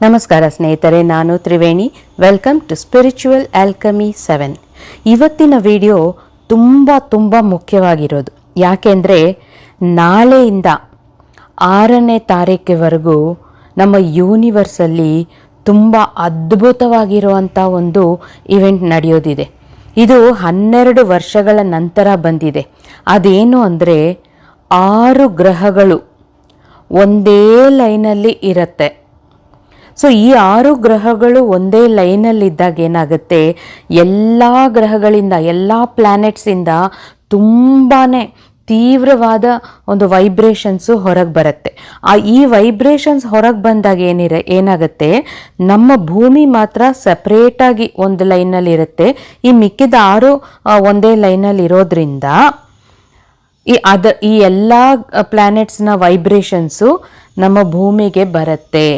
ನಮಸ್ಕಾರ ಸ್ನೇಹಿತರೆ, ನಾನು Triveni. Welcome to spiritual alchemy seven ಇವತ್ತಿನ ವಿಡಿಯೋ ತುಂಬ ತುಂಬ ಮುಖ್ಯವಾಗಿರೋದು. ಯಾಕೆಂದರೆ ನಾಳೆಯಿಂದ ಆರನೇ ತಾರೀಕಿವರೆಗೂ ನಮ್ಮ ಯೂನಿವರ್ಸಲ್ಲಿ ತುಂಬ ಅದ್ಭುತವಾಗಿರುವಂಥ ಒಂದು ಇವೆಂಟ್ ನಡೆಯೋದಿದೆ. ಇದು ಹನ್ನೆರಡು ವರ್ಷಗಳ ನಂತರ ಬಂದಿದೆ. ಅದೇನು ಅಂದರೆ ಆರು ಗ್ರಹಗಳು ಒಂದೇ ಲೈನಲ್ಲಿ ಇರುತ್ತೆ. ಸೊ ಈ ಆರು ಗ್ರಹಗಳು ಒಂದೇ ಲೈನಲ್ಲಿದ್ದಾಗ ಏನಾಗುತ್ತೆ? ಎಲ್ಲ ಗ್ರಹಗಳಿಂದ, ಎಲ್ಲ ಪ್ಲ್ಯಾನೆಟ್ಸಿಂದ ತುಂಬಾ ತೀವ್ರವಾದ ಒಂದು ವೈಬ್ರೇಷನ್ಸು ಹೊರಗೆ ಬರುತ್ತೆ. ಆ ಈ ವೈಬ್ರೇಷನ್ಸ್ ಹೊರಗೆ ಬಂದಾಗ ಏನಿರ, ಏನಾಗುತ್ತೆ? ನಮ್ಮ ಭೂಮಿ ಮಾತ್ರ ಸಪ್ರೇಟಾಗಿ ಒಂದು ಲೈನಲ್ಲಿ ಇರುತ್ತೆ ಈ ಮಿಕ್ಕಿದ ಆರು ಒಂದೇ ಲೈನಲ್ಲಿ ಇರೋದ್ರಿಂದ ಈ ಅದ, ಈ ಎಲ್ಲ ಪ್ಲ್ಯಾನೆಟ್ಸ್ನ ವೈಬ್ರೇಷನ್ಸು ನಮ್ಮ ಭೂಮಿಗೆ ಬರುತ್ತೆ.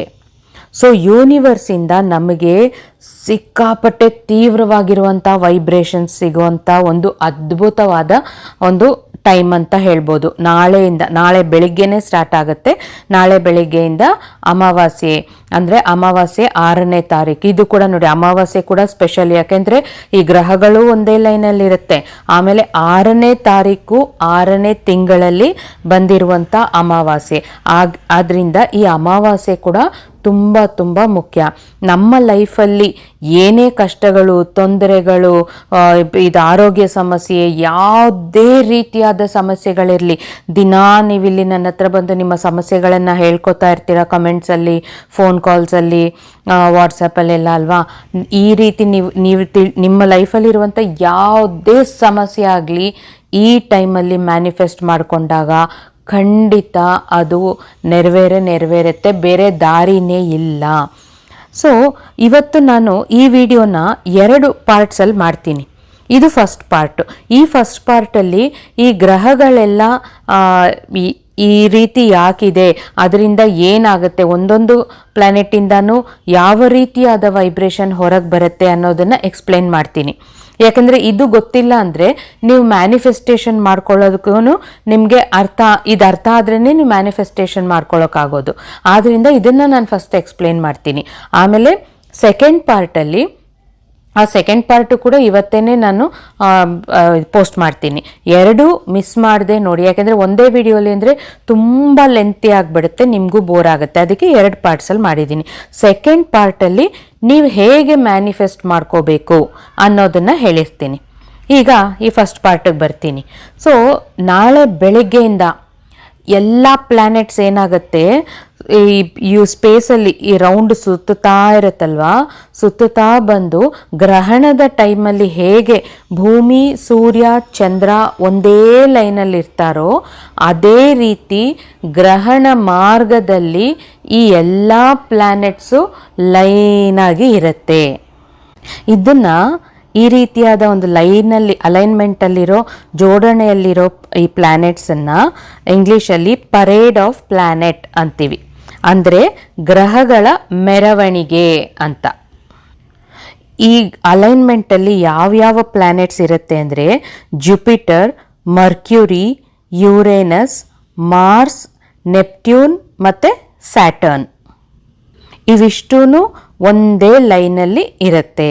ಸೊ ಯೂನಿವರ್ಸಿಂದ ನಮಗೆ ಸಿಕ್ಕಾಪಟ್ಟೆ ತೀವ್ರವಾಗಿರುವಂಥ ವೈಬ್ರೇಷನ್ಸ್ ಸಿಗುವಂಥ ಒಂದು ಅದ್ಭುತವಾದ ಒಂದು ಟೈಮ್ ಅಂತ ಹೇಳ್ಬೋದು. ನಾಳೆಯಿಂದ, ನಾಳೆ ಬೆಳಿಗ್ಗೆನೇ ಸ್ಟಾರ್ಟ್ ಆಗುತ್ತೆ. ನಾಳೆ ಬೆಳಿಗ್ಗೆಯಿಂದ ಅಮಾವಾಸ್ಯೆ, ಅಂದರೆ ಅಮಾವಾಸ್ಯೆ ಆರನೇ ತಾರೀಕು. ಇದು ಕೂಡ ನೋಡಿ, ಅಮಾವಾಸ್ಯೆ ಕೂಡ ಸ್ಪೆಷಲ್ ಯಾಕೆಂದರೆ ಈ ಗ್ರಹಗಳು ಒಂದೇ ಲೈನಲ್ಲಿ ಇರುತ್ತೆ. ಆಮೇಲೆ ಆರನೇ ತಾರೀಕು, ಆರನೇ ತಿಂಗಳಲ್ಲಿ ಬಂದಿರುವಂಥ ಅಮಾವಾಸ್ಯೆ. ಆಗ ಆದ್ದರಿಂದ ಈ ಅಮಾವಾಸ್ಯೆ ಕೂಡ ತುಂಬ ತುಂಬ ಮುಖ್ಯ. ನಮ್ಮ ಲೈಫಲ್ಲಿ ಏನೇ ಕಷ್ಟಗಳು, ತೊಂದರೆಗಳು ಇದು ಆರೋಗ್ಯ ಸಮಸ್ಯೆ, ಯಾವುದೇ ರೀತಿಯಾದ ಸಮಸ್ಯೆಗಳಿರಲಿ, ದಿನಾ ನೀವಿಲ್ಲಿ ನನ್ನ ಹತ್ರ ಬಂದು ನಿಮ್ಮ ಸಮಸ್ಯೆಗಳನ್ನು ಹೇಳ್ಕೊತಾ ಇರ್ತೀರ ಕಮೆಂಟ್ಸಲ್ಲಿ, ಫೋನ್ ಕಾಲ್ಸಲ್ಲಿ ವಾಟ್ಸಪ್ಪಲ್ಲೆಲ್ಲ ಅಲ್ವಾ? ಈ ರೀತಿ ನೀವು ನೀವು ತಿ, ನಿಮ್ಮ ಲೈಫಲ್ಲಿರುವಂಥ ಯಾವುದೇ ಸಮಸ್ಯೆ ಆಗಲಿ, ಈ ಟೈಮಲ್ಲಿ ಮ್ಯಾನಿಫೆಸ್ಟ್ ಮಾಡಿಕೊಂಡಾಗ ಖಂಡಿತ ಅದು ನೆರವೇರೆ, ನೆರವೇರುತ್ತೆ. ಬೇರೆ ದಾರಿನೇ ಇಲ್ಲ. ಸೊ ಇವತ್ತು ನಾನು ಈ ವಿಡಿಯೋನ ಎರಡು ಪಾರ್ಟ್ಸಲ್ಲಿ ಮಾಡ್ತೀನಿ. ಇದು ಫಸ್ಟ್ ಪಾರ್ಟು ಈ ಫಸ್ಟ್ ಪಾರ್ಟಲ್ಲಿ ಈ ಗ್ರಹಗಳೆಲ್ಲ ಈ- ರೀತಿ ಯಾಕಿದೆ, ಅದರಿಂದ ಏನಾಗುತ್ತೆ, ಒಂದೊಂದು ಪ್ಲ್ಯಾನೆಟಿಂದನೂ ಯಾವ ರೀತಿಯಾದ ವೈಬ್ರೇಷನ್ ಹೊರಗೆ ಬರುತ್ತೆ ಅನ್ನೋದನ್ನು ಎಕ್ಸ್ಪ್ಲೇನ್ ಮಾಡ್ತೀನಿ. ಯಾಕಂದರೆ ಇದು ಗೊತ್ತಿಲ್ಲ ಅಂದರೆ ನೀವು ಮ್ಯಾನಿಫೆಸ್ಟೇಷನ್ ಮಾಡ್ಕೊಳ್ಳೋದಕ್ಕೂ ನಿಮಗೆ ಅರ್ಥ, ಇದು ಅರ್ಥ ಆದ್ರೇ ನೀವು ಮ್ಯಾನಿಫೆಸ್ಟೇಷನ್ ಮಾಡ್ಕೊಳ್ಳೋಕ್ಕಾಗೋದು. ಆದ್ದರಿಂದ ಇದನ್ನು ನಾನು ಫಸ್ಟ್ ಎಕ್ಸ್ಪ್ಲೇನ್ ಮಾಡ್ತೀನಿ. ಆಮೇಲೆ ಸೆಕೆಂಡ್ ಪಾರ್ಟಲ್ಲಿ ಆ ಸೆಕೆಂಡ್ ಪಾರ್ಟು ಕೂಡ ಇವತ್ತೇನೆ ನಾನು ಪೋಸ್ಟ್ ಮಾಡ್ತೀನಿ. ಎರಡು ಮಿಸ್ ಮಾಡದೆ ನೋಡಿ, ಯಾಕೆಂದರೆ ಒಂದೇ ವಿಡಿಯೋಲಿ ಅಂದರೆ ತುಂಬ ಲೆಂತಿ ಆಗಿಬಿಡುತ್ತೆ, ನಿಮಗೂ ಬೋರ್ ಆಗುತ್ತೆ. ಅದಕ್ಕೆ ಎರಡು ಪಾರ್ಟ್ಸಲ್ಲಿ ಮಾಡಿದ್ದೀನಿ. ಸೆಕೆಂಡ್ ಪಾರ್ಟಲ್ಲಿ ನೀವು ಹೇಗೆ ಮ್ಯಾನಿಫೆಸ್ಟ್ ಮಾಡ್ಕೋಬೇಕು ಅನ್ನೋದನ್ನು ಹೇಳಿರ್ತೀನಿ. ಈಗ ಈ ಫಸ್ಟ್ ಪಾರ್ಟಿಗೆ ಬರ್ತೀನಿ. ಸೊ ನಾಳೆ ಬೆಳಗ್ಗೆಯಿಂದ ಎಲ್ಲ ಪ್ಲ್ಯಾನೆಟ್ಸ್ ಏನಾಗುತ್ತೆ? ಈ ಇವು ಸ್ಪೇಸಲ್ಲಿ ಈ ರೌಂಡ್ ಸುತ್ತುತ್ತಾ ಇರುತ್ತಲ್ವಾ? ಸುತ್ತುತ್ತಾ ಬಂದು ಗ್ರಹಣದ ಟೈಮಲ್ಲಿ ಹೇಗೆ ಭೂಮಿ, ಸೂರ್ಯ, ಚಂದ್ರ ಒಂದೇ ಲೈನಲ್ಲಿ ಇರ್ತಾರೋ, ಅದೇ ರೀತಿ ಗ್ರಹಣ ಮಾರ್ಗದಲ್ಲಿ ಈ ಎಲ್ಲ ಪ್ಲ್ಯಾನೆಟ್ಸು ಲೈನಾಗಿ ಇರುತ್ತೆ. ಇದನ್ನ ಈ ರೀತಿಯಾದ ಒಂದು ಲೈನಲ್ಲಿ, ಅಲೈನ್ಮೆಂಟಲ್ಲಿರೋ, ಜೋಡಣೆಯಲ್ಲಿರೋ ಈ ಪ್ಲ್ಯಾನೆಟ್ಸನ್ನು ಇಂಗ್ಲೀಷಲ್ಲಿ ಪರೇಡ್ ಆಫ್ ಪ್ಲ್ಯಾನೆಟ್ ಅಂತೀವಿ. ಅಂದರೆ ಗ್ರಹಗಳ ಮೆರವಣಿಗೆ ಅಂತ. ಈ ಅಲೈನ್ಮೆಂಟಲ್ಲಿ ಯಾವ್ಯಾವ ಪ್ಲ್ಯಾನೆಟ್ಸ್ ಇರುತ್ತೆ ಅಂದರೆ Jupiter, Mercury, Uranus, Mars, Neptune ಮತ್ತು ಸ್ಯಾಟರ್ನ್. ಇವಿಷ್ಟೂ ಒಂದೇ ಲೈನಲ್ಲಿ ಇರುತ್ತೆ.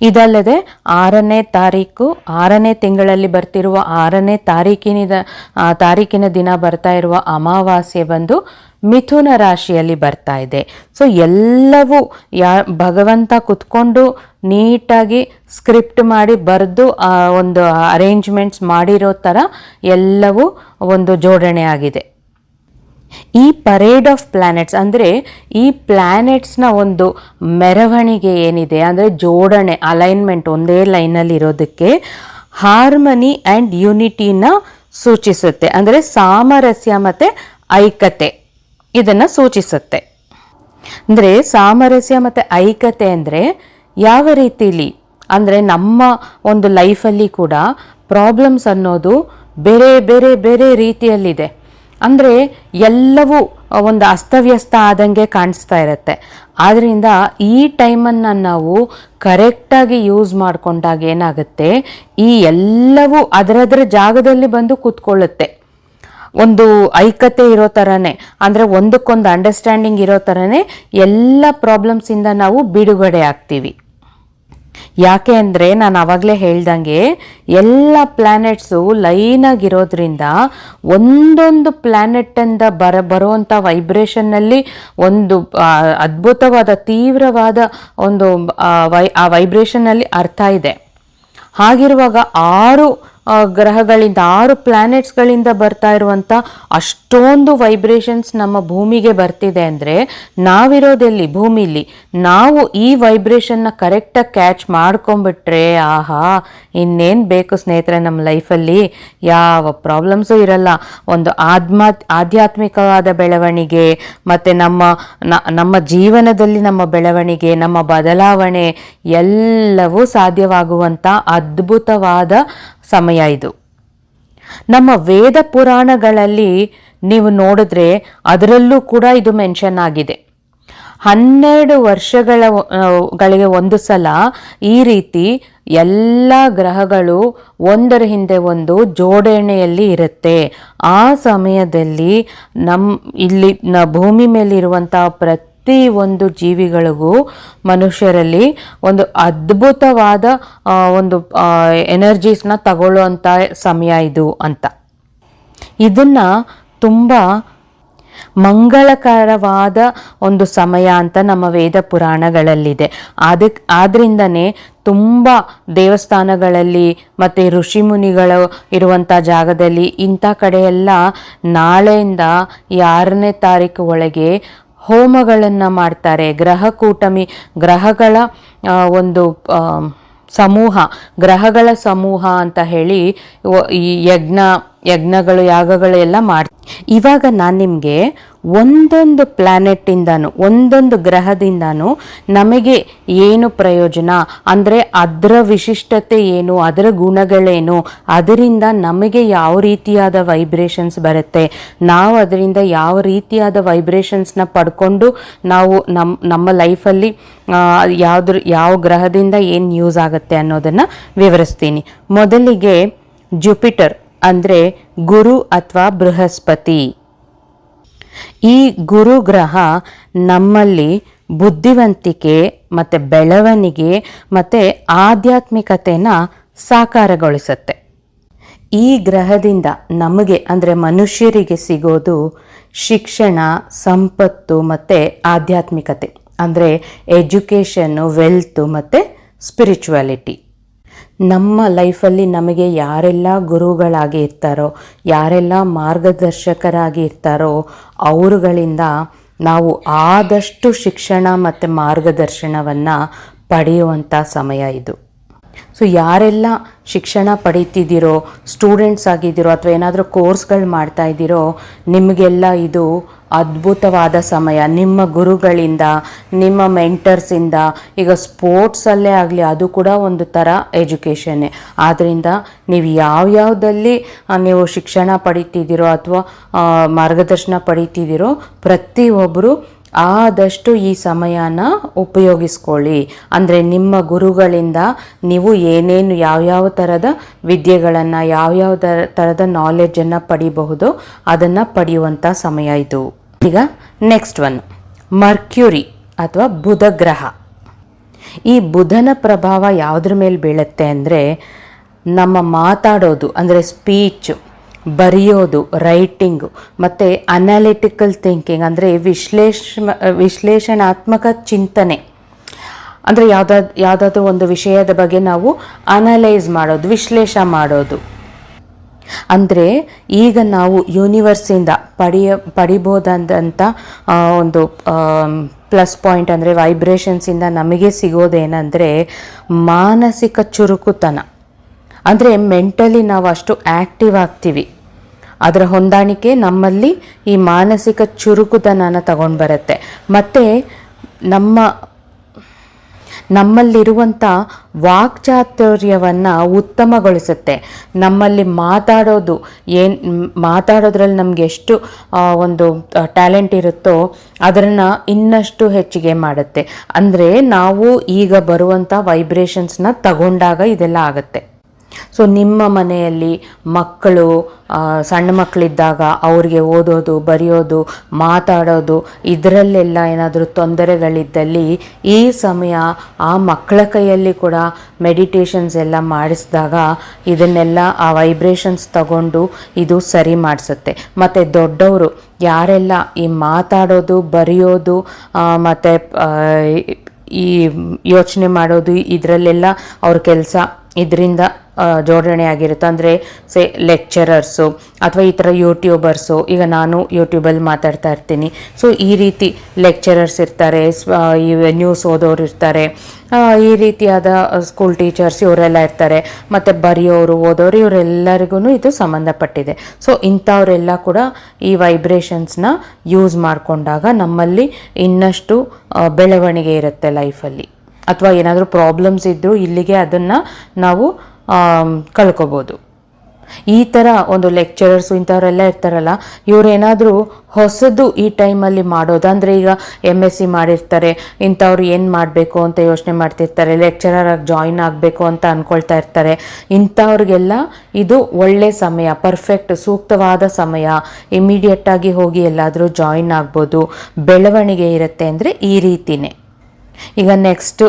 ಇದಲ್ಲದೆ ಆರನೇ ತಾರೀಕು ಆರನೇ ತಿಂಗಳಲ್ಲಿ ಬರ್ತಿರುವ ಆರನೇ ತಾರೀಕಿನ ಆ, ತಾರೀಕಿನ ದಿನ ಬರ್ತಾ ಇರುವ ಅಮಾವಾಸ್ಯೆ ಬಂದು ಮಿಥುನ ರಾಶಿಯಲ್ಲಿ ಬರ್ತಾ ಇದೆ. ಸೊ ಎಲ್ಲವೂ ಯಾ ಭಗವಂತ ಕುತ್ಕೊಂಡು ನೀಟಾಗಿ ಸ್ಕ್ರಿಪ್ಟ್ ಮಾಡಿ ಬರೆದು ಒಂದು ಅರೇಂಜ್ಮೆಂಟ್ಸ್ ಮಾಡಿರೋ ಥರ ಎಲ್ಲವೂ ಒಂದು ಜೋಡಣೆ ಆಗಿದೆ ಈ ಪರೇಡ್ ಆಫ್ ಪ್ಲ್ಯಾನೆಟ್ಸ್ ಅಂದರೆ ಈ ಪ್ಲ್ಯಾನೆಟ್ಸ್ನ ಒಂದು ಮೆರವಣಿಗೆ ಏನಿದೆ ಅಂದರೆ ಜೋಡಣೆ ಅಲೈನ್ಮೆಂಟ್ ಒಂದೇ ಲೈನಲ್ಲಿ ಇರೋದಕ್ಕೆ ಹಾರ್ಮನಿ ಆ್ಯಂಡ್ ಯುನಿಟಿನ ಸೂಚಿಸುತ್ತೆ. ಅಂದರೆ ಸಾಮರಸ್ಯ ಮತ್ತು ಐಕ್ಯತೆ ಇದನ್ನು ಸೂಚಿಸುತ್ತೆ. ಅಂದರೆ ಸಾಮರಸ್ಯ ಮತ್ತು ಐಕ್ಯತೆ ಅಂದರೆ ಯಾವ ರೀತಿಲಿ? ಅಂದರೆ ನಮ್ಮ ಒಂದು ಲೈಫಲ್ಲಿ ಕೂಡ ಪ್ರಾಬ್ಲಮ್ಸ್ ಅನ್ನೋದು ಬೇರೆ ಬೇರೆ ಬೇರೆ ರೀತಿಯಲ್ಲಿದೆ. ಅಂದರೆ ಎಲ್ಲವೂ ಒಂದು ಅಸ್ತವ್ಯಸ್ತ ಆದಂಗೆ ಕಾಣಿಸ್ತಾ ಇರುತ್ತೆ. ಆದ್ದರಿಂದ ಈ ಟೈಮನ್ನು ನಾವು ಕರೆಕ್ಟಾಗಿ ಯೂಸ್ ಮಾಡಿಕೊಂಡಾಗ ಏನಾಗುತ್ತೆ? ಈ ಎಲ್ಲವೂ ಅದರದರ ಜಾಗದಲ್ಲಿ ಬಂದು ಕೂತ್ಕೊಳ್ಳುತ್ತೆ. ಒಂದು ಐಕ್ಯತೆ ಇರೋ ಥರನೇ ಅಂದರೆ ಒಂದಕ್ಕೊಂದು ಅಂಡರ್ಸ್ಟ್ಯಾಂಡಿಂಗ್ ಇರೋ ಥರನೇ ಎಲ್ಲ ಪ್ರಾಬ್ಲಮ್ಸಿಂದ ನಾವು ಬಿಡುಗಡೆ ಆಗ್ತೀವಿ. ಯಾಕೆ ಅಂದರೆ ನಾನು ಆವಾಗಲೇ ಹೇಳ್ದಂಗೆ ಎಲ್ಲ ಪ್ಲ್ಯಾನೆಟ್ಸು ಲೈನಾಗಿರೋದ್ರಿಂದ ಒಂದೊಂದು ಪ್ಲ್ಯಾನೆಟ್ಟಿಂದ ಬರ ಬರುವಂಥ ವೈಬ್ರೇಷನ್ನಲ್ಲಿ ಒಂದು ಅದ್ಭುತವಾದ, ತೀವ್ರವಾದ ಒಂದು ವೈ, ಆ ವೈಬ್ರೇಷನ್ನಲ್ಲಿ ಅರ್ಥ ಇದೆ. ಹಾಗಿರುವಾಗ ಆರು ಗ್ರಹಗಳಿಂದ, ಆರು ಪ್ಲ್ಯಾನೆಟ್ಸ್ಗಳಿಂದ ಬರ್ತಾ ಇರುವಂಥ ಅಷ್ಟೊಂದು ವೈಬ್ರೇಷನ್ಸ್ ನಮ್ಮ ಭೂಮಿಗೆ ಬರ್ತಿದೆ ಅಂದರೆ ನಾವಿರೋದೆಲ್ಲಿ? ಭೂಮಿಲಿ. ನಾವು ಈ ವೈಬ್ರೇಷನ್ನ ಕರೆಕ್ಟಾಗಿ ಕ್ಯಾಚ್ ಮಾಡ್ಕೊಂಬಿಟ್ರೆ ಆಹಾ, ಇನ್ನೇನು ಬೇಕು ಸ್ನೇಹಿತರೆ ನಮ್ಮ ಲೈಫಲ್ಲಿ ಯಾವ ಪ್ರಾಬ್ಲಮ್ಸು ಇರಲ್ಲ. ಒಂದು ಆತ್ಮ ಆಧ್ಯಾತ್ಮಿಕವಾದ ಬೆಳವಣಿಗೆ, ಮತ್ತು ನಮ್ಮ ನಮ್ಮ ಜೀವನದಲ್ಲಿ ನಮ್ಮ ಬೆಳವಣಿಗೆ, ನಮ್ಮ ಬದಲಾವಣೆ, ಎಲ್ಲವೂ ಸಾಧ್ಯವಾಗುವಂಥ ಅದ್ಭುತವಾದ ಸಮಯ ಇದು. ನಮ್ಮ ವೇದ ಪುರಾಣಗಳಲ್ಲಿ ನೀವು ನೋಡಿದ್ರೆ ಅದರಲ್ಲೂ ಕೂಡ ಇದು ಮೆನ್ಷನ್ ಆಗಿದೆ. ಹನ್ನೆರಡು ವರ್ಷಗಳ ಗಳಿಗೆ ಒಂದು ಸಲ ಈ ರೀತಿ ಎಲ್ಲ ಗ್ರಹಗಳು ಒಂದರ ಹಿಂದೆ ಒಂದು ಜೋಡಣೆಯಲ್ಲಿ ಇರುತ್ತೆ. ಆ ಸಮಯದಲ್ಲಿ ನಮ್ಮ ಇಲ್ಲಿ ಭೂಮಿ ಮೇಲಿರುವಂಥ ಪ್ರತಿ ಒಂದು ಜೀವಿಗಳಿಗೂ ಮನುಷ್ಯರಲ್ಲಿ ಒಂದು ಅದ್ಭುತವಾದ ಒಂದು ಎನರ್ಜೀಸ್ನ ತಗೊಳ್ಳುವಂಥ ಸಮಯ ಇದು ಅಂತ. ಇದನ್ನು ತುಂಬ ಮಂಗಳಕರವಾದ ಒಂದು ಸಮಯ ಅಂತ ನಮ್ಮ ವೇದ ಪುರಾಣಗಳಲ್ಲಿದೆ. ಅದಕ್ಕೆ ಆದ್ರಿಂದನೇ ತುಂಬ ದೇವಸ್ಥಾನಗಳಲ್ಲಿ ಮತ್ತು ಋಷಿಮುನಿಗಳು ಇರುವಂಥ ಜಾಗದಲ್ಲಿ ಇಂಥ ಕಡೆಯೆಲ್ಲ ನಾಳೆಯಿಂದ ಆರನೇ ತಾರೀಕು ಒಳಗೆ ಹೋಮಗಳನ್ನು ಮಾಡ್ತಾರೆ. ಗ್ರಹ ಕೂಟಮಿ ಗ್ರಹಗಳ ಒಂದು ಸಮೂಹ ಗ್ರಹಗಳ ಸಮೂಹ ಅಂತ ಹೇಳಿ ಈ ಯಜ್ಞ ಯಜ್ಞಗಳು, ಯಾಗಗಳು ಎಲ್ಲ ಇವಾಗ ನಾನು ನಿಮಗೆ ಒಂದೊಂದು ಪ್ಲ್ಯಾನೆಟ್ಟಿಂದನೂ ಒಂದೊಂದು ಗ್ರಹದಿಂದನೂ ನಮಗೆ ಏನು ಪ್ರಯೋಜನ? ಅಂದರೆ ಅದರ ವಿಶಿಷ್ಟತೆ ಏನು? ಅದರ ಗುಣಗಳೇನು? ಅದರಿಂದ ನಮಗೆ ಯಾವ ರೀತಿಯಾದ ವೈಬ್ರೇಷನ್ಸ್ ಬರುತ್ತೆ? ನಾವು ಅದರಿಂದ ಯಾವ ರೀತಿಯಾದ ವೈಬ್ರೇಷನ್ಸ್ನ ಪಡ್ಕೊಂಡು ನಾವು ನಮ್ಮ ನಮ್ಮ ಲೈಫಲ್ಲಿ ಯಾವ್ದ್ರ, ಯಾವ ಗ್ರಹದಿಂದ ಏನು ಯೂಸ್ ಆಗುತ್ತೆ ಅನ್ನೋದನ್ನು ವಿವರಿಸ್ತೀನಿ. ಮೊದಲಿಗೆ ಜುಪಿಟರ್ ಅಂದರೆ ಗುರು ಅಥವಾ ಬೃಹಸ್ಪತಿ. ಈ ಗುರು ಗ್ರಹ ನಮ್ಮಲ್ಲಿ ಬುದ್ಧಿವಂತಿಕೆ ಮತ್ತು ಬೆಳವಣಿಗೆ ಮತ್ತು ಆಧ್ಯಾತ್ಮಿಕತೆನ ಸಾಕಾರಗೊಳಿಸುತ್ತೆ. ಈ ಗ್ರಹದಿಂದ ನಮಗೆ ಅಂದರೆ ಮನುಷ್ಯರಿಗೆ ಸಿಗೋದು ಶಿಕ್ಷಣ, ಸಂಪತ್ತು ಮತ್ತು ಆಧ್ಯಾತ್ಮಿಕತೆ. ಅಂದರೆ ಎಜುಕೇಷನ್ನು, ವೆಲ್ತು ಮತ್ತು ಸ್ಪಿರಿಚುವಾಲಿಟಿ. ನಮ್ಮ ಲೈಫಲ್ಲಿ ನಮಗೆ ಯಾರೆಲ್ಲ ಗುರುಗಳಾಗಿ ಇರ್ತಾರೋ, ಯಾರೆಲ್ಲ ಮಾರ್ಗದರ್ಶಕರಾಗಿ ಇರ್ತಾರೋ, ಅವರುಗಳಿಂದ ನಾವು ಆದಷ್ಟು ಶಿಕ್ಷಣ ಮತ್ತು ಮಾರ್ಗದರ್ಶನವನ್ನು ಪಡೆಯುವಂಥ ಸಮಯ ಇದು. ಸೊ ಯಾರೆಲ್ಲ ಶಿಕ್ಷಣ ಪಡೀತಿದ್ದೀರೋ ಸ್ಟೂಡೆಂಟ್ಸ್ ಆಗಿದ್ದೀರೋ, ಅಥವಾ ಏನಾದರೂ ಕೋರ್ಸ್ಗಳು ಮಾಡ್ತಾ ಇದ್ದೀರೋ, ನಿಮಗೆಲ್ಲ ಇದು ಅದ್ಭುತವಾದ ಸಮಯ. ನಿಮ್ಮ ಗುರುಗಳಿಂದ, ನಿಮ್ಮ ಮೆಂಟರ್ಸಿಂದ ಈಗ ಸ್ಪೋರ್ಟ್ಸಲ್ಲೇ ಆಗಲಿ ಅದು ಕೂಡ ಒಂದು ಥರ ಎಜುಕೇಷನ್ನೇ ಆದ್ದರಿಂದ ನೀವು ಯಾವ್ಯಾವುದಲ್ಲಿ ನೀವು ಶಿಕ್ಷಣ ಪಡೀತಿದ್ದೀರೋ ಅಥವಾ ಮಾರ್ಗದರ್ಶನ ಪಡೀತಿದ್ದೀರೋ ಪ್ರತಿಯೊಬ್ಬರು ಆದಷ್ಟು ಈ ಸಮಯನ ಉಪಯೋಗಿಸ್ಕೊಳ್ಳಿ. ಅಂದರೆ ನಿಮ್ಮ ಗುರುಗಳಿಂದ ನೀವು ಏನೇನು ಯಾವ್ಯಾವ ಥರದ ವಿದ್ಯೆಗಳನ್ನು ಯಾವ್ಯಾವ ಥರ- ಥರದ ನಾಲೆಡ್ಜನ್ನು ಪಡಿಬಹುದು, ಅದನ್ನು ಪಡೆಯುವಂಥ ಸಮಯ ಇದು. ಈಗ ನೆಕ್ಸ್ಟ್ ಒನ್ ಮರ್ಕ್ಯೂರಿ ಅಥವಾ ಬುಧ ಗ್ರಹ. ಈ ಬುಧನ ಪ್ರಭಾವ ಯಾವುದ್ರ ಮೇಲೆ ಬೀಳುತ್ತೆ ಅಂದರೆ ನಮ್ಮ ಮಾತಾಡೋದು, ಅಂದರೆ ಸ್ಪೀಚ್ ಬರೆಯೋದು ರೈಟಿಂಗು ಮತ್ತು ಅನಾಲಿಟಿಕಲ್ ಥಿಂಕಿಂಗ್ ಅಂದರೆ ವಿಶ್ಲೇಷ ವಿಶ್ಲೇಷಣಾತ್ಮಕ ಚಿಂತನೆ. ಅಂದರೆ ಯಾವುದಾದ್ ಯಾವುದಾದ್ರೂ ಒಂದು ವಿಷಯದ ಬಗ್ಗೆ ನಾವು ಅನಲೈಸ್ ಮಾಡೋದು, ವಿಶ್ಲೇಷ ಮಾಡೋದು. ಅಂದರೆ ಈಗ ನಾವು ಯೂನಿವರ್ಸಿಂದ ಪಡೆಯ ಪಡಿಬೋದಾದಂಥ ಒಂದು ಪ್ಲಸ್ ಪಾಯಿಂಟ್ ಅಂದರೆ ವೈಬ್ರೇಷನ್ಸಿಂದ ನಮಗೆ ಸಿಗೋದೇನೆಂದರೆ ಮಾನಸಿಕ ಚುರುಕುತನ. ಅಂದರೆ ಮೆಂಟಲಿ ನಾವು ಅಷ್ಟು ಆ್ಯಕ್ಟಿವ್ ಆಗ್ತೀವಿ. ಅದರ ಹೊಂದಾಣಿಕೆ ನಮ್ಮಲ್ಲಿ ಈ ಮಾನಸಿಕ ಚುರುಕುತನನ ತಗೊಂಡು ಬರುತ್ತೆ ಮತ್ತು ನಮ್ಮ, ನಮ್ಮಲ್ಲಿರುವಂಥ ವಾಕ್ಚಾತುರ್ಯವನ್ನು ಉತ್ತಮಗೊಳಿಸುತ್ತೆ. ನಮ್ಮಲ್ಲಿ ಮಾತಾಡೋದು ಏನು, ಮಾತಾಡೋದ್ರಲ್ಲಿ ನಮಗೆ ಎಷ್ಟು ಒಂದು ಟ್ಯಾಲೆಂಟ್ ಇರುತ್ತೋ ಅದನ್ನು ಇನ್ನಷ್ಟು ಹೆಚ್ಚಿಗೆ ಮಾಡುತ್ತೆ. ಅಂದರೆ ನಾವು ಈಗ ಬರುವಂಥ ವೈಬ್ರೇಷನ್ಸ್ನ ತಗೊಂಡಾಗ ಇದೆಲ್ಲ ಆಗುತ್ತೆ. ಸೊ ನಿಮ್ಮ ಮನೆಯಲ್ಲಿ ಮಕ್ಕಳು ಸಣ್ಣ ಮಕ್ಕಳಿದ್ದಾಗ ಅವ್ರಿಗೆ ಓದೋದು, ಬರೆಯೋದು, ಮಾತಾಡೋದು, ಇದರಲ್ಲೆಲ್ಲ ಏನಾದರೂ ತೊಂದರೆಗಳಿದ್ದಲ್ಲಿ ಈ ಸಮಯ ಆ ಮಕ್ಕಳ ಕೈಯಲ್ಲಿ ಕೂಡ ಮೆಡಿಟೇಷನ್ಸ್ ಎಲ್ಲ ಮಾಡಿಸಿದಾಗ ಇದನ್ನೆಲ್ಲ, ಆ ವೈಬ್ರೇಷನ್ಸ್ ತಗೊಂಡು ಇದು ಸರಿ ಮಾಡಿಸುತ್ತೆ. ಮತ್ತು ದೊಡ್ಡವರು ಯಾರೆಲ್ಲ ಈ ಮಾತಾಡೋದು, ಬರೆಯೋದು ಮತ್ತು ಈ ಯೋಚನೆ ಮಾಡೋದು, ಇದರಲ್ಲೆಲ್ಲ ಅವ್ರ ಕೆಲಸ ಇದರಿಂದ ಜೋಡಣೆ ಆಗಿರುತ್ತೆ. ಅಂದರೆ ಸೆ ಲೆಕ್ಚರರ್ಸು ಅಥವಾ ಈ ಥರ ಯೂಟ್ಯೂಬರ್ಸು ಈಗ ನಾನು ಯೂಟ್ಯೂಬಲ್ಲಿ ಮಾತಾಡ್ತಾ ಇರ್ತೀನಿ. ಸೊ ಈ ರೀತಿ ಲೆಕ್ಚರರ್ಸ್ ಇರ್ತಾರೆ ಈ ನ್ಯೂಸ್ ಓದೋರು ಇರ್ತಾರೆ. ಈ ರೀತಿಯಾದ ಸ್ಕೂಲ್ ಟೀಚರ್ಸ್ ಇವರೆಲ್ಲ ಇರ್ತಾರೆ. ಮತ್ತು ಬರೆಯೋರು, ಓದೋರು ಇವರೆಲ್ಲರಿಗೂ ಇದು ಸಂಬಂಧಪಟ್ಟಿದೆ. ಸೊ ಇಂಥವರೆಲ್ಲ ಕೂಡ ಈ ವೈಬ್ರೇಷನ್ಸ್ನ ಯೂಸ್ ಮಾಡಿಕೊಂಡಾಗ ನಮ್ಮಲ್ಲಿ ಇನ್ನಷ್ಟು ಬೆಳವಣಿಗೆ ಇರುತ್ತೆ ಲೈಫಲ್ಲಿ ಅಥವಾ ಏನಾದರೂ ಪ್ರಾಬ್ಲಮ್ಸ್ ಇದ್ದರೂ ಇಲ್ಲಿಗೆ ಅದನ್ನು ನಾವು ಕಳ್ಕೊಬೋದು. ಈ ಥರ ಒಂದು ಲೆಕ್ಚರರ್ಸು ಇಂಥವರೆಲ್ಲ ಇರ್ತಾರಲ್ಲ, ಇವರೇನಾದರೂ ಹೊಸದು ಈ ಟೈಮಲ್ಲಿ ಮಾಡೋದು, ಅಂದರೆ ಈಗ ಎಂ ಎಸ್ ಸಿ ಮಾಡಿರ್ತಾರೆ, ಇಂಥವ್ರು ಏನು ಮಾಡಬೇಕು ಅಂತ ಯೋಚನೆ ಮಾಡ್ತಿರ್ತಾರೆ ಲೆಕ್ಚರರ್ ಆಗಿ ಜಾಯಿನ್ ಆಗಬೇಕು ಅಂತ ಅಂದ್ಕೊಳ್ತಾ ಇರ್ತಾರೆ, ಇಂಥವ್ರಿಗೆಲ್ಲ ಇದು ಒಳ್ಳೆ ಸಮಯ ಪರ್ಫೆಕ್ಟ್ ಸೂಕ್ತವಾದ ಸಮಯ ಇಮಿಡಿಯೇಟಾಗಿ ಹೋಗಿ ಎಲ್ಲಾದರೂ ಜಾಯಿನ್ ಆಗ್ಬೋದು, ಬೆಳವಣಿಗೆ ಇರುತ್ತೆ ಅಂದರೆ ಈ ರೀತಿನೇ. ಈಗ ನೆಕ್ಸ್ಟು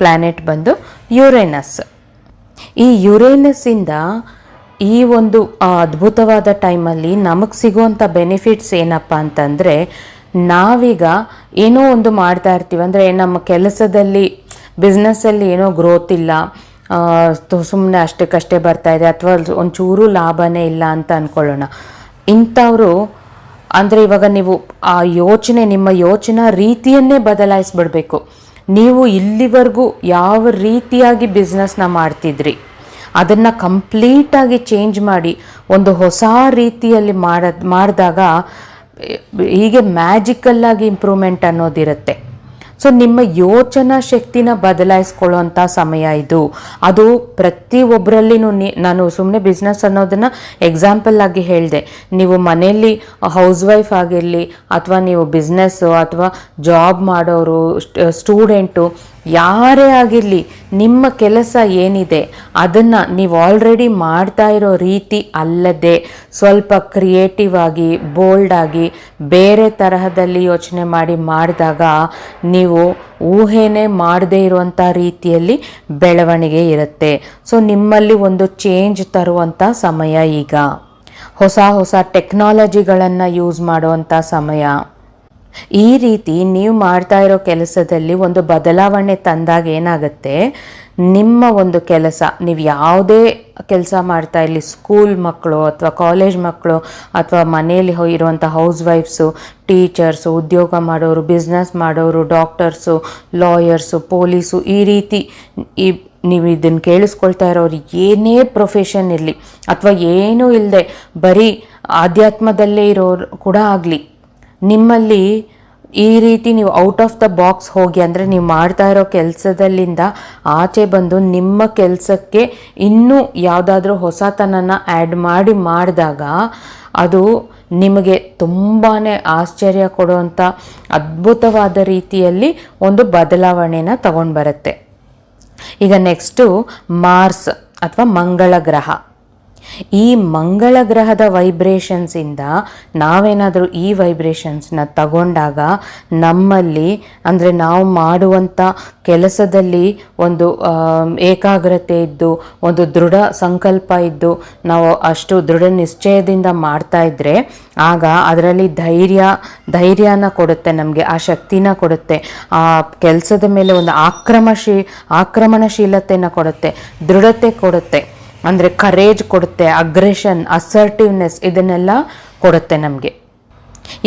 ಪ್ಲ್ಯಾನೆಟ್ ಬಂದು ಯುರೇನಸ್ ಈ ಯುರೇನಸ್ಸಿಂದ ಈ ಒಂದು ಅದ್ಭುತವಾದ ಟೈಮಲ್ಲಿ ನಮಗೆ ಸಿಗುವಂಥ ಬೆನಿಫಿಟ್ಸ್ ಏನಪ್ಪ ಅಂತಂದರೆ, ನಾವೀಗ ಏನೋ ಒಂದು ಮಾಡ್ತಾ ಇರ್ತೀವಿ. ಅಂದರೆ ನಮ್ಮ ಕೆಲಸದಲ್ಲಿ ಬಿಸ್ನೆಸ್ಸಲ್ಲಿ ಏನೋ ಗ್ರೋತ್ ಇಲ್ಲ. ಸುಮ್ಮನೆ ಅಷ್ಟಕ್ಕಷ್ಟೇ ಬರ್ತಾ ಇದೆ. ಅಥವಾ ಒಂಚೂರು ಲಾಭನೇ ಇಲ್ಲ ಅಂತ ಅಂದ್ಕೊಳ್ಳೋಣ ಇಂಥವರು, ಅಂದರೆ ಇವಾಗ ನೀವು ಆ ಯೋಚನೆ, ನಿಮ್ಮ ಯೋಚನಾ ರೀತಿಯನ್ನೇ ಬದಲಾಯಿಸ್ಬಿಡ್ಬೇಕು. ನೀವು ಇಲ್ಲಿವರೆಗೂ ಯಾವ ರೀತಿಯಾಗಿ ಬಿಸ್ನೆಸ್ನ ಮಾಡ್ತಿದ್ರಿ? ಅದನ್ನು ಕಂಪ್ಲೀಟಾಗಿ ಚೇಂಜ್ ಮಾಡಿ ಒಂದು ಹೊಸ ರೀತಿಯಲ್ಲಿ ಮಾಡದ್ ಮಾಡಿದಾಗ, ಹೀಗೆ ಮ್ಯಾಜಿಕಲ್ಲಾಗಿ ಇಂಪ್ರೂವ್ಮೆಂಟ್ ಅನ್ನೋದಿರುತ್ತೆ. ಸೊ ನಿಮ್ಮ ಯೋಚನಾ ಶಕ್ತಿನ ಬದಲಾಯಿಸ್ಕೊಳ್ಳೋಂಥ ಸಮಯ ಇದು. ಅದು ಪ್ರತಿಯೊಬ್ಬರಲ್ಲಿನೂ ನೀ, ನಾನು ಸುಮ್ಮನೆ ಬಿಸ್ನೆಸ್ ಅನ್ನೋದನ್ನು ಎಕ್ಸಾಂಪಲ್ ಆಗಿ ಹೇಳಿದೆ. ನೀವು ಮನೆಯಲ್ಲಿ ಹೌಸ್ ವೈಫ್ ಆಗಿರಲಿ, ಅಥವಾ ನೀವು ಬಿಸ್ನೆಸ್ಸು ಅಥವಾ ಜಾಬ್ ಮಾಡೋರು ಸ್ಟೂಡೆಂಟು ಯಾರೇ ಆಗಿರಲಿ, ನಿಮ್ಮ ಕೆಲಸ ಏನಿದೆ, ಅದನ್ನು ನೀವು ಆಲ್ರೆಡಿ ಮಾಡ್ತಾ ಇರೋ ರೀತಿ ಅಲ್ಲದೆ, ಸ್ವಲ್ಪ ಕ್ರಿಯೇಟಿವ್ ಆಗಿ ಬೋಲ್ಡ್ ಆಗಿ, ಬೇರೆ ತರಹದಲ್ಲಿ ಯೋಚನೆ ಮಾಡಿ ಮಾಡಿದಾಗ, ನೀವು ಊಹೆನೇ ಮಾಡದೇ ಇರುವಂಥ ರೀತಿಯಲ್ಲಿ ಬೆಳವಣಿಗೆ ಇರುತ್ತೆ. ಸೊ ನಿಮ್ಮಲ್ಲಿ ಒಂದು ಚೇಂಜ್ ತರುವಂಥ ಸಮಯ ಈಗ. ಹೊಸ ಹೊಸ ಟೆಕ್ನಾಲಜಿಗಳನ್ನು ಯೂಸ್ ಮಾಡುವಂಥ ಸಮಯ. ಈ ರೀತಿ ನೀವು ಮಾಡ್ತಾ ಇರೋ ಕೆಲಸದಲ್ಲಿ ಒಂದು ಬದಲಾವಣೆ ತಂದಾಗ ಏನಾಗುತ್ತೆ? ನಿಮ್ಮ ಒಂದು ಕೆಲಸ, ನೀವು ಯಾವುದೇ ಕೆಲಸ ಮಾಡ್ತಾ ಇರಲಿ ಸ್ಕೂಲ್ ಮಕ್ಕಳು ಅಥವಾ ಕಾಲೇಜ್ ಮಕ್ಕಳು ಅಥವಾ ಮನೆಯಲ್ಲಿ ಇರುವಂಥ ಹೌಸ್ ವೈಫ್ಸು ಟೀಚರ್ಸು ಉದ್ಯೋಗ ಮಾಡೋರು ಬಿಸ್ನೆಸ್ ಮಾಡೋರು ಡಾಕ್ಟರ್ಸು ಲಾಯರ್ಸು ಪೊಲೀಸು ಈ ರೀತಿ ಈ ನೀವು ಇದನ್ನು ಕೇಳಿಸ್ಕೊಳ್ತಾ ಇರೋರು ಏನೇ ಪ್ರೊಫೆಷನ್ ಇರಲಿ ಅಥವಾ ಏನೂ ಇಲ್ಲದೆ ಬರೀ ಆಧ್ಯಾತ್ಮದಲ್ಲೇ ಇರೋರು ಕೂಡ ಆಗಲಿ. ನಿಮ್ಮಲ್ಲಿ ಈ ರೀತಿ ನೀವು ಔಟ್ ಆಫ್ ದ ಬಾಕ್ಸ್ ಹೋಗಿ ಅಂದರೆ ನೀವು ಮಾಡ್ತಾ ಇರೋ ಕೆಲಸದಲ್ಲಿಂದ ಆಚೆ ಬಂದು ನಿಮ್ಮ ಕೆಲಸಕ್ಕೆ ಇನ್ನೂ ಯಾವುದಾದ್ರೂ ಹೊಸತನನ ಆ್ಯಡ್ ಮಾಡಿ ಮಾಡಿದಾಗ ಅದು ನಿಮಗೆ ತುಂಬಾ ಆಶ್ಚರ್ಯ ಕೊಡುವಂಥ ಅದ್ಭುತವಾದ ರೀತಿಯಲ್ಲಿ ಒಂದು ಬದಲಾವಣೆನ ತಗೊಂಡು ಬರುತ್ತೆ. ಈಗ ನೆಕ್ಸ್ಟು ಮಾರ್ಸ್ ಅಥವಾ ಮಂಗಳ ಗ್ರಹ. ಈ ಮಂಗಳ ಗ್ರಹದ ವೈಬ್ರೇಷನ್ಸಿಂದ ನಾವೇನಾದರೂ ಈ ವೈಬ್ರೇಷನ್ಸ್ನ ತಗೊಂಡಾಗ ನಮ್ಮಲ್ಲಿ ಅಂದರೆ ನಾವು ಮಾಡುವಂಥ ಕೆಲಸದಲ್ಲಿ ಒಂದು ಏಕಾಗ್ರತೆ ಇದ್ದು, ಒಂದು ದೃಢ ಸಂಕಲ್ಪ ಇದ್ದು, ನಾವು ಅಷ್ಟು ದೃಢ ನಿಶ್ಚಯದಿಂದ ಮಾಡ್ತಾ ಇದ್ದರೆ ಆಗ ಅದರಲ್ಲಿ ಧೈರ್ಯ, ಧೈರ್ಯನ ಕೊಡುತ್ತೆ, ನಮಗೆ ಆ ಶಕ್ತಿನ ಕೊಡುತ್ತೆ, ಆ ಕೆಲಸದ ಮೇಲೆ ಒಂದು ಆಕ್ರಮಶೀ ಆಕ್ರಮಣಶೀಲತೆಯನ್ನು ಕೊಡುತ್ತೆ, ದೃಢತೆ ಕೊಡುತ್ತೆ. ಅಂದರೆ ಕರೇಜ್ ಕೊಡುತ್ತೆ ಅಗ್ರೆಷನ್ ಅಸರ್ಟಿವ್ನೆಸ್ ಇದನ್ನೆಲ್ಲ ಕೊಡುತ್ತೆ ನಮಗೆ.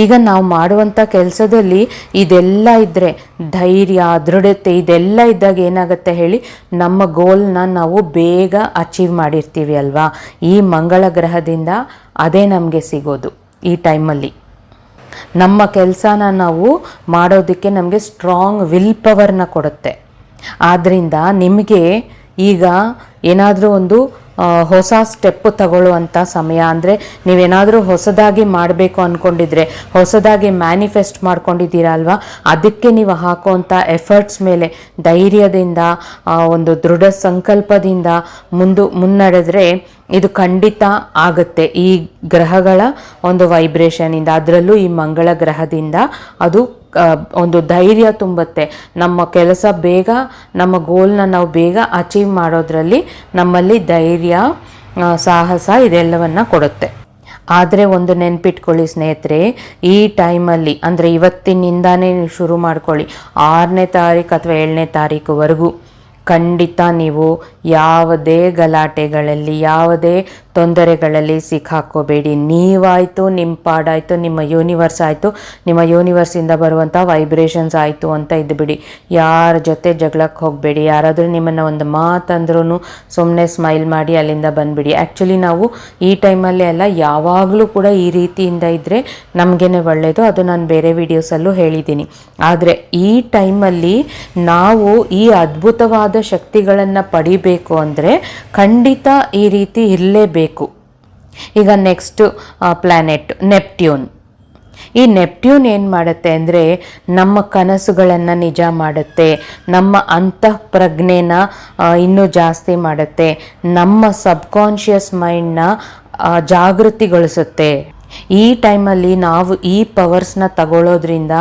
ಈಗ ನಾವು ಮಾಡುವಂಥ ಕೆಲಸದಲ್ಲಿ ಇದೆಲ್ಲ ಇದ್ದರೆ ಧೈರ್ಯ, ದೃಢತೆ ಇದೆಲ್ಲ ಇದ್ದಾಗ ಏನಾಗುತ್ತೆ ಹೇಳಿ ನಮ್ಮ ಗೋಲ್ನ ನಾವು ಬೇಗ ಅಚೀವ್ ಮಾಡಿರ್ತೀವಿ ಅಲ್ವಾ? ಈ ಮಂಗಳ ಗ್ರಹದಿಂದ ಅದೇ ನಮಗೆ ಸಿಗೋದು ಈ ಟೈಮಲ್ಲಿ ನಮ್ಮ ಕೆಲಸನ ನಾವು ಮಾಡೋದಕ್ಕೆ ನಮಗೆ ಸ್ಟ್ರಾಂಗ್ ವಿಲ್ ಪವರ್ನ ಕೊಡುತ್ತೆ. ಆದ್ದರಿಂದ ನಿಮಗೆ ಈಗ ಏನಾದರೂ ಒಂದು ಹೊಸ ಸ್ಟೆಪ್ ತಗೊಳ್ಳುವಂಥ ಸಮಯ. ಅಂದರೆ ನೀವೇನಾದರೂ ಹೊಸದಾಗಿ ಮಾಡಬೇಕು ಅಂದ್ಕೊಂಡಿದ್ರೆ ಹೊಸದಾಗಿ ಮ್ಯಾನಿಫೆಸ್ಟ್ ಮಾಡ್ಕೊಂಡಿದ್ದೀರಾ ಅಲ್ವಾ? ಅದಕ್ಕೆ ನೀವು ಹಾಕುವಂಥ ಎಫರ್ಟ್ಸ್ ಮೇಲೆ ಧೈರ್ಯದಿಂದ ಒಂದು ದೃಢ ಸಂಕಲ್ಪದಿಂದ ಮುಂದು, ಮುನ್ನಡೆದ್ರೆ ಇದು ಖಂಡಿತ ಆಗುತ್ತೆ. ಈ ಗ್ರಹಗಳ ಒಂದು ವೈಬ್ರೇಷನಿಂದ ಅದರಲ್ಲೂ ಈ ಮಂಗಳ ಗ್ರಹದಿಂದ ಅದು ಒಂದು ಧೈರ್ಯ ತುಂಬುತ್ತೆ. ನಮ್ಮ ಕೆಲಸ ಬೇಗ, ನಮ್ಮ ಗೋಲ್ನ ನಾವು ಬೇಗ ಅಚೀವ್ ಮಾಡೋದ್ರಲ್ಲಿ ನಮ್ಮಲ್ಲಿ ಧೈರ್ಯ ಸಾಹಸ ಇದೆಲ್ಲವನ್ನ ಕೊಡುತ್ತೆ. ಆದರೆ ಒಂದು ನೆನ್ಪಿಟ್ಕೊಳ್ಳಿ ಸ್ನೇಹಿತರೆ, ಈ ಟೈಮಲ್ಲಿ ಅಂದರೆ ಇವತ್ತಿನಿಂದಾನೇ ಶುರು ಮಾಡ್ಕೊಳ್ಳಿ. ಆರನೇ ತಾರೀಕು ಅಥವಾ ಏಳನೇ ತಾರೀಕುವರೆಗೂ. ಖಂಡಿತ ನೀವು ಯಾವುದೇ ಗಲಾಟೆಗಳಲ್ಲಿ, ಯಾವುದೇ ತೊಂದರೆಗಳಲ್ಲಿ ಸಿಕ್ಕಾಕೋಬೇಡಿ ನೀವಾಯಿತು ನಿಮ್ಮ ಪಾಡಾಯಿತು, ನಿಮ್ಮ ಯೂನಿವರ್ಸ್ ಆಯಿತು, ನಿಮ್ಮ ಯೂನಿವರ್ಸಿಂದ ಬರುವಂಥ ವೈಬ್ರೇಷನ್ಸ್ ಆಯಿತು ಅಂತ ಇದ್ದುಬಿಡಿ ಯಾರ ಜೊತೆ ಜಗಳಕ್ಕೆ ಹೋಗಬೇಡಿ, ಯಾರಾದರೂ ನಿಮ್ಮನ್ನು ಒಂದು ಮಾತಂದ್ರೂ ಸುಮ್ಮನೆ ಸ್ಮೈಲ್ ಮಾಡಿ ಅಲ್ಲಿಂದ ಬಂದುಬಿಡಿ. ಆ್ಯಕ್ಚುಲಿ ನಾವು ಈ ಟೈಮಲ್ಲೇ ಅಲ್ಲ ಯಾವಾಗಲೂ ಕೂಡ ಈ ರೀತಿಯಿಂದ ಇದ್ದರೆ ನಮಗೇನೆ ಒಳ್ಳೆಯದು ಅದು ನಾನು ಬೇರೆ ವಿಡಿಯೋಸಲ್ಲೂ ಹೇಳಿದ್ದೀನಿ. ಆದರೆ ಈ ಟೈಮಲ್ಲಿ ನಾವು ಈ ಅದ್ಭುತವಾದ ಶಕ್ತಿಗಳನ್ನು ಪಡಿಬೇಕು ಅಂದರೆ ಖಂಡಿತ ಈ ರೀತಿ ಇರಲೇಬೇಕು. ಈಗ ನೆಕ್ಸ್ಟ್ ಪ್ಲ್ಯಾನೆಟ್ ನೆಪ್ಟ್ಯೂನ್ ಈ ನೆಪ್ಟ್ಯೂನ್ ಏನು ಮಾಡುತ್ತೆ ಅಂದರೆ ನಮ್ಮ ಕನಸುಗಳನ್ನು ನಿಜ ಮಾಡುತ್ತೆ, ನಮ್ಮ ಅಂತಃಪ್ರಜ್ಞೆನ ಇನ್ನೂ ಜಾಸ್ತಿ ಮಾಡುತ್ತೆ, ನಮ್ಮ ಸಬ್ಕಾನ್ಷಿಯಸ್ ಮೈಂಡ್ನ ಜಾಗೃತಿಗೊಳಿಸುತ್ತೆ. ಈ ಟೈಮಲ್ಲಿ ನಾವು ಈ ಪವರ್ಸ್ನ ತಗೊಳ್ಳೋದ್ರಿಂದ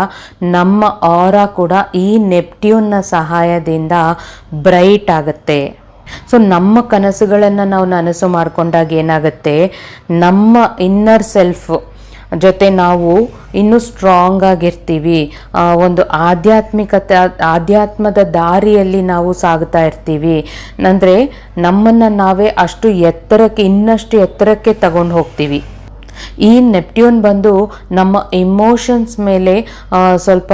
ನಮ್ಮ ಆರ ಕೂಡ ಈ ನೆಪ್ಟ್ಯೂನ್ನ ಸಹಾಯದಿಂದ ಬ್ರೈಟ್ ಆಗುತ್ತೆ. ಸೊ ನಮ್ಮ ಕನಸುಗಳನ್ನು ನಾವು ನನಸು ಮಾಡಿಕೊಂಡಾಗ ಏನಾಗುತ್ತೆ? ನಮ್ಮ ಇನ್ನರ್ ಸೆಲ್ಫ್ ಜೊತೆ ನಾವು ಇನ್ನೂ ಸ್ಟ್ರಾಂಗ್ ಆಗಿರ್ತೀವಿ. ಒಂದು ಆಧ್ಯಾತ್ಮಿಕತೆ, ಆಧ್ಯಾತ್ಮದ ದಾರಿಯಲ್ಲಿ ನಾವು ಸಾಗ್ತಾ ಇರ್ತೀವಿ. ಅಂದರೆ ನಮ್ಮನ್ನು ನಾವೇ ಅಷ್ಟು ಎತ್ತರಕ್ಕೆ, ಇನ್ನಷ್ಟು ಎತ್ತರಕ್ಕೆ ತಗೊಂಡು ಹೋಗ್ತೀವಿ. ಈ ನೆಪ್ಟ್ಯೂನ್ ಬಂದು ನಮ್ಮ ಇಮೋಷನ್ಸ್ ಮೇಲೆ ಸ್ವಲ್ಪ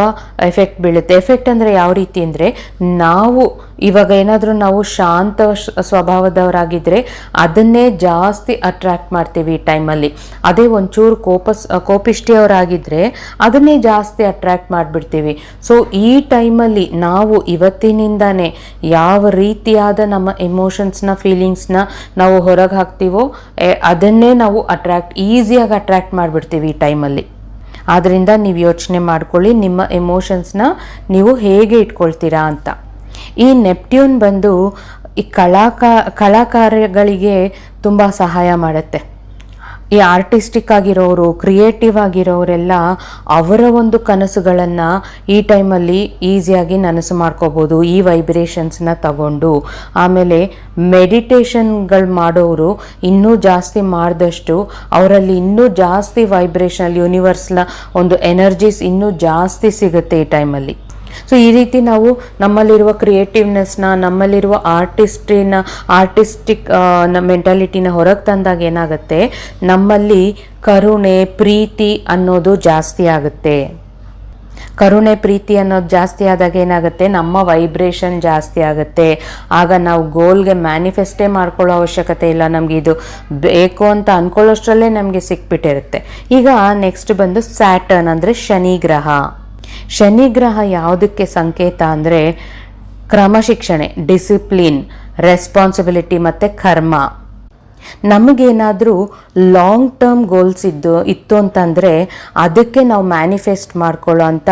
ಎಫೆಕ್ಟ್ ಬೀಳುತ್ತೆ. ಎಫೆಕ್ಟ್ ಅಂದರೆ ಯಾವ ರೀತಿ ಅಂದರೆ, ನಾವು ಇವಾಗ ಏನಾದರೂ ನಾವು ಶಾಂತ ಸ್ವಭಾವದವರಾಗಿದ್ದರೆ ಅದನ್ನೇ ಜಾಸ್ತಿ ಅಟ್ರ್ಯಾಕ್ಟ್ ಮಾಡ್ತೀವಿ ಈ ಟೈಮಲ್ಲಿ ಅದೇ ಒಂಚೂರು ಕೋಪಸ್ ಕೋಪಿಷ್ಟಿಯವರಾಗಿದ್ದರೆ ಅದನ್ನೇ ಜಾಸ್ತಿ ಅಟ್ರ್ಯಾಕ್ಟ್ ಮಾಡಿಬಿಡ್ತೀವಿ. ಸೊ ಈ ಟೈಮಲ್ಲಿ ನಾವು ಇವತ್ತಿನಿಂದಾನೇ ಯಾವ ರೀತಿಯಾದ ನಮ್ಮ ಎಮೋಷನ್ಸ್ನ ಫೀಲಿಂಗ್ಸ್ನ ನಾವು ಹೊರಗೆ ಹಾಕ್ತೀವೋ ಅದನ್ನೇ ನಾವು ಅಟ್ರ್ಯಾಕ್ಟ್ ಈಸಿಯಾಗಿ ಅಟ್ರ್ಯಾಕ್ಟ್ ಮಾಡಿಬಿಡ್ತೀವಿ ಈ ಟೈಮಲ್ಲಿ ಆದ್ದರಿಂದ ನೀವು ಯೋಚನೆ ಮಾಡ್ಕೊಳ್ಳಿ, ನಿಮ್ಮ ಎಮೋಷನ್ಸ್ನ ನೀವು ಹೇಗೆ ಇಟ್ಕೊಳ್ತೀರಾ ಅಂತ. ಈ ನೆಪ್ಟ್ಯೂನ್ ಬಂದು ಈ ಕಲಾಕ, ಕಲಾಕಾರಗಳಿಗೆ ತುಂಬ ಸಹಾಯ ಮಾಡುತ್ತೆ. ಈ ಆರ್ಟಿಸ್ಟಿಕ್ ಆಗಿರೋರು, ಕ್ರಿಯೇಟಿವ್ ಆಗಿರೋರೆಲ್ಲ ಅವರ ಒಂದು ಕನಸುಗಳನ್ನು ಈ ಟೈಮಲ್ಲಿ ಈಸಿಯಾಗಿ ನನಸು ಮಾಡ್ಕೋಬೋದು, ಈ ವೈಬ್ರೇಷನ್ಸ್ನ ತಗೊಂಡು. ಆಮೇಲೆ ಮೆಡಿಟೇಷನ್ಗಳು ಮಾಡೋರು ಇನ್ನೂ ಜಾಸ್ತಿ ಮಾಡಿದಷ್ಟು ಅವರಲ್ಲಿ ಇನ್ನೂ ಜಾಸ್ತಿ ವೈಬ್ರೇಷನ್ ಯೂನಿವರ್ಸ್ನ ಒಂದು ಎನರ್ಜೀಸ್ ಇನ್ನೂ ಜಾಸ್ತಿ ಸಿಗುತ್ತೆ ಈ ಟೈಮಲ್ಲಿ. ಸೊ ಈ ರೀತಿ ನಾವು ನಮ್ಮಲ್ಲಿರುವ ಕ್ರಿಯೇಟಿವ್ನೆಸ್ನ ನಮ್ಮಲ್ಲಿರುವ ಆರ್ಟಿಸ್ಟಿನ ಆರ್ಟಿಸ್ಟಿಕ್ ಮೆಂಟಾಲಿಟಿನ ಹೊರಗೆ ತಂದಾಗ ಏನಾಗುತ್ತೆ? ನಮ್ಮಲ್ಲಿ ಕರುಣೆ, ಪ್ರೀತಿ ಅನ್ನೋದು ಜಾಸ್ತಿ ಆಗುತ್ತೆ. ಕರುಣೆ, ಪ್ರೀತಿ ಅನ್ನೋದು ಜಾಸ್ತಿ ಆದಾಗ ಏನಾಗುತ್ತೆ? ನಮ್ಮ ವೈಬ್ರೇಷನ್ ಜಾಸ್ತಿ ಆಗುತ್ತೆ. ಆಗ ನಾವು ಗೋಲ್ಗೆ ಮ್ಯಾನಿಫೆಸ್ಟೇ ಮಾಡ್ಕೊಳ್ಳೋ ಅವಶ್ಯಕತೆ ಇಲ್ಲ. ನಮಗೆ ಇದು ಬೇಕು ಅಂತ ಅಂದ್ಕೊಳ್ಳೋಷ್ಟರಲ್ಲೇ ನಮಗೆ ಸಿಕ್ಬಿಟ್ಟಿರುತ್ತೆ. ಈಗ ನೆಕ್ಸ್ಟ್ ಬಂದು ಸ್ಯಾಟರ್ನ್ ಅಂದರೆ ಶನಿ ಗ್ರಹ. ಶನಿ ಗ್ರಹ ಯಾವುದಕ್ಕೆ ಸಂಕೇತ ಅಂದರೆ ಕ್ರಮಶಿಕ್ಷಣೆ ಡಿಸಿಪ್ಲಿನ್, ರೆಸ್ಪಾನ್ಸಿಬಿಲಿಟಿ ಮತ್ತು ಕರ್ಮ. ನಮಗೇನಾದರೂ ಲಾಂಗ್ ಟರ್ಮ್ ಗೋಲ್ಸ್ ಇದ್ದು, ಇತ್ತು ಅಂತಂದರೆ ಅದಕ್ಕೆ ನಾವು ಮ್ಯಾನಿಫೆಸ್ಟ್ ಮಾಡ್ಕೊಳ್ಳೋ ಅಂಥ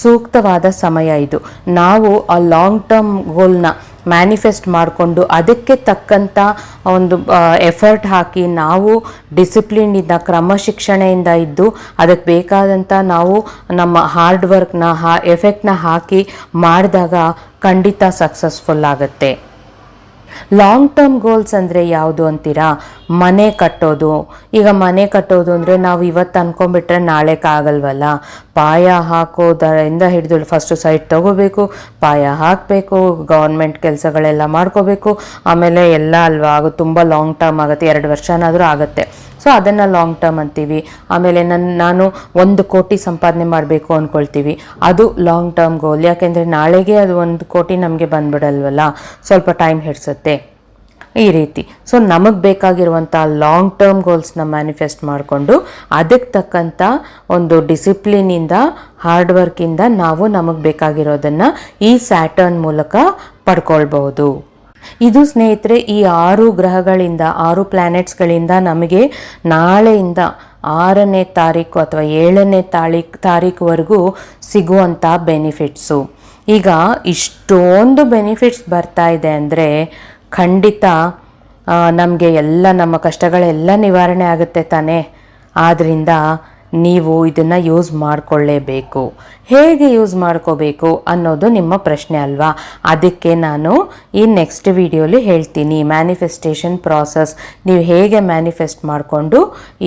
ಸೂಕ್ತವಾದ ಸಮಯ ಇದು. ನಾವು ಆ ಲಾಂಗ್ ಟರ್ಮ್ ಗೋಲ್ನ ಮ್ಯಾನಿಫೆಸ್ಟ್ ಮಾಡಿಕೊಂಡು ಅದಕ್ಕೆ ತಕ್ಕಂಥ ಒಂದು ಎಫರ್ಟ್ ಹಾಕಿ ನಾವು ಡಿಸಿಪ್ಲಿನಿಂದ ಕ್ರಮಶಿಕ್ಷಣೆಯಿಂದ ಇದ್ದು ಅದಕ್ಕೆ ಬೇಕಾದಂಥ ನಾವು ನಮ್ಮ ಹಾರ್ಡ್ ವರ್ಕ್ನ ಹಾ ಎಫೆಕ್ಟ್ನ ಹಾಕಿ ಮಾಡಿದಾಗ ಖಂಡಿತ ಸಕ್ಸಸ್ಫುಲ್ ಆಗುತ್ತೆ. ಲಾಂಗ್ ಟರ್ಮ್ ಗೋಲ್ಸ್ ಅಂದರೆ ಯಾವುದು ಅಂತೀರಾ? ಮನೆ ಕಟ್ಟೋದು. ಈಗ ಮನೆ ಕಟ್ಟೋದು ಅಂದರೆ ನಾವು ಇವತ್ತು ಅನ್ಕೊಂಡ್ಬಿಟ್ರೆ ನಾಳೆ ಆಗಲ್ವಲ್ಲ ಪಾಯ ಹಾಕೋದರಿಂದ ಹಿಡಿದು ಫಸ್ಟು ಸೈಟ್ ತಗೋಬೇಕು, ಪಾಯ ಹಾಕಬೇಕು ಗೌರ್ಮೆಂಟ್ ಕೆಲಸಗಳೆಲ್ಲ ಮಾಡ್ಕೋಬೇಕು. ಆಮೇಲೆ ಎಲ್ಲ ಅಲ್ವಾ? ಆಗ ತುಂಬ ಲಾಂಗ್ ಟರ್ಮ್ ಆಗುತ್ತೆ. ಎರಡು ವರ್ಷನಾದರೂ ಆಗುತ್ತೆ. ಸೊ ಅದನ್ನು ಲಾಂಗ್ ಟರ್ಮ್ ಅಂತೀವಿ. ಆಮೇಲೆ ನನ್ನ ನಾನು ಒಂದು ಕೋಟಿ ಸಂಪಾದನೆ ಮಾಡಬೇಕು ಅಂದ್ಕೊಳ್ತೀವಿ ಅದು ಲಾಂಗ್ ಟರ್ಮ್ ಗೋಲ್ ಯಾಕೆಂದರೆ ನಾಳೆಗೆ ಅದು ಒಂದು ಕೋಟಿ ನಮಗೆ ಬಂದ್ಬಿಡಲ್ವಲ್ಲ? ಸ್ವಲ್ಪ ಟೈಮ್ ಹಿಡಿಸುತ್ತೆ. ಈ ರೀತಿ. ಸೊ ನಮಗೆ ಬೇಕಾಗಿರುವಂಥ ಲಾಂಗ್ ಟರ್ಮ್ ಗೋಲ್ಸ್ನ ಮ್ಯಾನಿಫೆಸ್ಟ್ ಮಾಡಿಕೊಂಡು ಅದಕ್ಕೆ ತಕ್ಕಂಥ ಒಂದು ಡಿಸಿಪ್ಲಿನಿಂದ ಹಾರ್ಡ್ ವರ್ಕಿಂದ ನಾವು ನಮಗೆ ಬೇಕಾಗಿರೋದನ್ನು ಈ ಸ್ಯಾಟರ್ನ್ ಮೂಲಕ ಪಡ್ಕೊಳ್ಬಹುದು. ಇದು ಸ್ನೇಹಿತರೆ, ಈ ಆರು ಗ್ರಹಗಳಿಂದ, ಆರು ಪ್ಲ್ಯಾನೆಟ್ಸ್ಗಳಿಂದ ನಮಗೆ ನಾಳೆಯಿಂದ ಆರನೇ ತಾರೀಕು ಅಥವಾ ಏಳನೇ ತಾರೀಕು, ತಾರೀಕುವರೆಗೂ ಸಿಗುವಂಥ ಬೆನಿಫಿಟ್ಸು ಈಗ ಇಷ್ಟೊಂದು ಬೆನಿಫಿಟ್ಸ್ ಬರ್ತಾ ಇದೆ ಅಂದರೆ ಖಂಡಿತ ನಮಗೆ ಎಲ್ಲ ನಮ್ಮ ಕಷ್ಟಗಳೆಲ್ಲ ನಿವಾರಣೆ ಆಗುತ್ತೆ ತಾನೇ. ಆದ್ದರಿಂದ ನೀವು ಇದನ್ನು ಯೂಸ್ ಮಾಡಿಕೊಳ್ಳೇಬೇಕು. ಹೇಗೆ ಯೂಸ್ ಮಾಡ್ಕೋಬೇಕು ಅನ್ನೋದು ನಿಮ್ಮ ಪ್ರಶ್ನೆ ಅಲ್ವಾ? ಅದಕ್ಕೆ ನಾನು ಈ ನೆಕ್ಸ್ಟ್ ವಿಡಿಯೋಲಿ ಹೇಳ್ತೀನಿ. ಮ್ಯಾನಿಫೆಸ್ಟೇಷನ್ ಪ್ರಾಸೆಸ್ ನೀವು ಹೇಗೆ ಮ್ಯಾನಿಫೆಸ್ಟ್ ಮಾಡಿಕೊಂಡು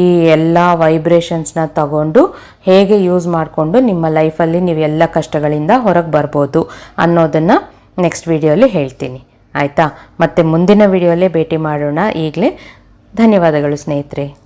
ಈ ಎಲ್ಲ ವೈಬ್ರೇಷನ್ಸ್ನ ತಗೊಂಡು ಹೇಗೆ ಯೂಸ್ ಮಾಡಿಕೊಂಡು ನಿಮ್ಮ ಲೈಫಲ್ಲಿ ನೀವು ಎಲ್ಲ ಕಷ್ಟಗಳಿಂದ ಹೊರಗೆ ಬರ್ಬೋದು ಅನ್ನೋದನ್ನು ನೆಕ್ಸ್ಟ್ ವಿಡಿಯೋಲಿ ಹೇಳ್ತೀನಿ. ಆಯಿತಾ? ಮತ್ತೆ ಮುಂದಿನ ವಿಡಿಯೋಲ್ಲೇ ಭೇಟಿ ಮಾಡೋಣ. ಈಗಲೇ ಧನ್ಯವಾದಗಳು ಸ್ನೇಹಿತರೆ.